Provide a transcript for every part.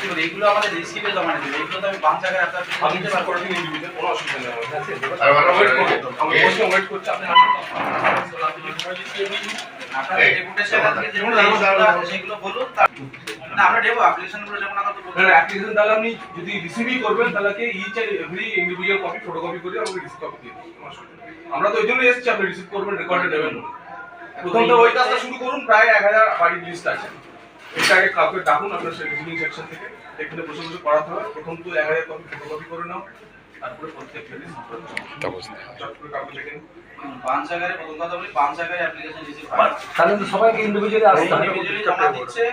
দেখুন, এইগুলো আমাদের রিসিভে জমা নিতে হবে। তো আমি পাঁচ জায়গায় আপনার আপনি দিতে পারব করে দিন individual, কোনো অসুবিধা নেই ঠিক আছে? আর আমরা wait করব। আমরা বসে wait করছি, আপনি আপনাদের এই, ডেপুটেশন আজকে যে দাঁড়ান, দাঁড়ান, যেগুলো দাঁড়ান। আছে সেগুলো বলুন না আমরা দেবো অ্যাপ্লিকেশনগুলো যেমন আমরা তো তাহলে আপনি যদি রিসিভই করবেন তাহলে কি each and every individual copy photocopy করে আমাকে রিসিভ কপি দিয়ে। আমরা তো ওই জন্য এসেছি আপনি রিসিভ করবেন রেকর্ডে নেবেন বলে। প্রথম তো ওই কাজটা শুরু করুন প্রায় এক হাজার বাড়ির লিস্ট আছে এটা আগে কাউকে ডাকুন আপনার সেকশন থেকে। এখানে বসে বসে পড়াতে হবে। প্রথম তো এক হাজার কপি ফটোকপি করে নাও তারপরে প্রত্যেকটা নাও। চট করে। কাউকে ডেকে নিন। প্রথম কথা বলি পাঁচ অ্যাপ্লিকেশন রিসিভ তাহলে তো সবাইকে ইন্ডিভিজুয়ালি আসতে হবে। ইন্ডিভিজুয়ালি জমা দিচ্ছে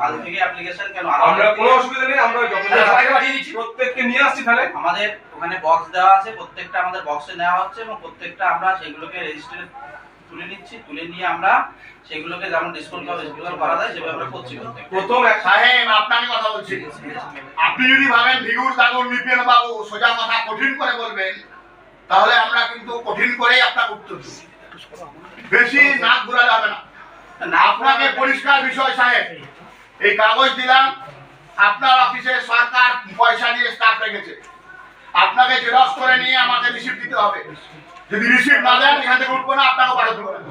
কাল থেকে অ্যাপ্লিকেশন কেন? আমরা কোনো অসুবিধা নেই আমরা যখন সবাইকে পাঠিয়ে দিচ্ছি। প্রত্যেককে নিয়ে আসছি তাহলে। আমাদের ওখানে বক্স দেওয়া আছে প্রত্যেকটা আমাদের বক্সে নেওয়া হচ্ছে এবং প্রত্যেকটা আমরা সেগুলোকে রেজিস্টারে তুলে নিচ্ছি, তুলে নিয়ে আমরা সেগুলোকে যেমন ডিসকাউন্ট করা যায়, সেভাবে আমরা করছি প্রথম সাহেব আপনাকে কথা বলছি। আপনি যদি ভাবেন ভিগুর বাবু সোজা কথা কঠিন করে বলবেন, তাহলে আমরা কিন্তু কঠিন করেই আপনাকে উত্তর বেশি নাক ঘোরা যাবে না। আপনাকে পরিষ্কার বিষয়, সাহেব, এই কাগজ দিলাম, আপনার অফিসে সরকার পয়সা দিয়ে স্টাফ রেখেছে। আপনাকে জেরক্স করে নিয়ে আমাকে রিসিপ্ট দিতে হবে যদি রিসিভ না দেন এখান থেকে। উঠবো না আপনাকে পাঠাতে আসলাম।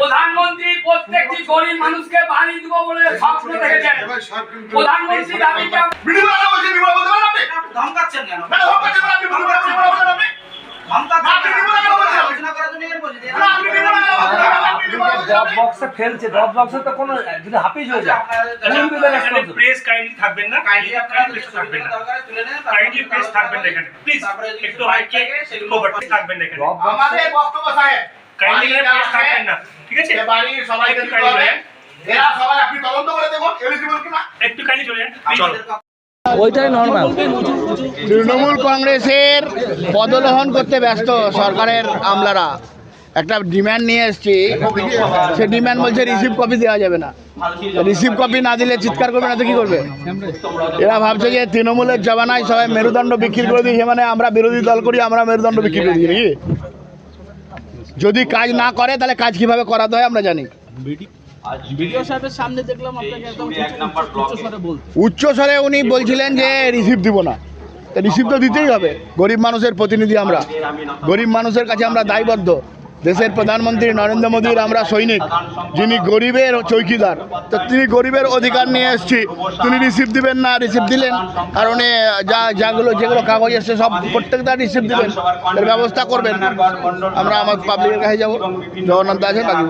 প্রধানমন্ত্রী প্রত্যেকটি গরিব মানুষকে বাড়ি দিব বলে স্বপ্ন দেখেছেন। প্রধানমন্ত্রী দাবিকে ভিডিও বানানো বলছি, ভিডিও বলতে পারেন আপনি? ধমকাচ্ছেন কেন না, হোক করতে পারেন, আপনি ভিডিও বানানো বলতে পারেন আপনি? ধমকাচ্ছেন আপনি কেন? নিবো না কেন বলছেন? আলোচনা করার জন্য এর বলছি যে না, আপনি ভিডিও বানানো বলতে পারেন, আপনি ভিডিও বানানো বলতে ড্রপ বক্সে ফেলছে ড্রপ বক্সে তো কোনো যদি হাফিজ হয়ে যায় responsible? প্রেস কাইন্ডলি থাকবেন না কাইন্ডলি আপনারা প্রেস থাকবেন না। কাইন্ডলি প্রেস থাকবেন না এখানে প্লিজ তারপরে একটু সেগুলো কোভারটি থাকবেন না এখানে। আমাদের বক্তব্য সাহেব কাইন্ডলি প্রেস থাকবেন না ঠিক আছে? এ বাড়ির সবাইকে কাইন্ডলি এরা সবাই আপনি তদন্ত করে দেখুন এলিজিবল কিনা একটু কাইন্ডলি চলে যান চলো। ওইটাই নর্মাল তৃণমূল কংগ্রেসের পদলোহন করতে ব্যস্ত সরকারের আমলারা। একটা ডিম্যান্ড নিয়ে এসছি, সে ডিম্যান্ড বলছে রিসিভ কপি দেওয়া যাবে না। রিসিভ কপি না দিলে চিৎকার করবে না তো কি করবে? এরা ভাবছে যে তৃণমূলের জমানায় সবাই মেরুদণ্ড বিক্রি করে দিয়েছে মানে আমরা বিরোধী দল করি, আমরা মেরুদণ্ড বিক্রি করে দিই, নাকি? যদি কাজ না করে, তাহলে কাজ কীভাবে করাতে হয় আমরা জানি। উচ্চ স্বরে উনি বলছিলেন যে রিসিভ দিব না। রিসিভ তো দিতেই হবে। গরিব মানুষের প্রতিনিধি আমরা। গরিব মানুষের কাছে আমরা দায়বদ্ধ। দেশের প্রধানমন্ত্রী নরেন্দ্র মোদীর আমরা সৈনিক, যিনি গরিবের চৌকিদার। তো তিনি গরিবের অধিকার নিয়ে এসেছি। তিনি রিসিভ দিবেন না রিসিভ দিলেন। কারণে যা, যাগুলো, যেগুলো কাগজ এসছে সব প্রত্যেকটা রিসিভ দিবেন। ব্যবস্থা করবেন। আমরা আমার পাবলিকের কাছে যাব। জগন্নাথ আছে বাকি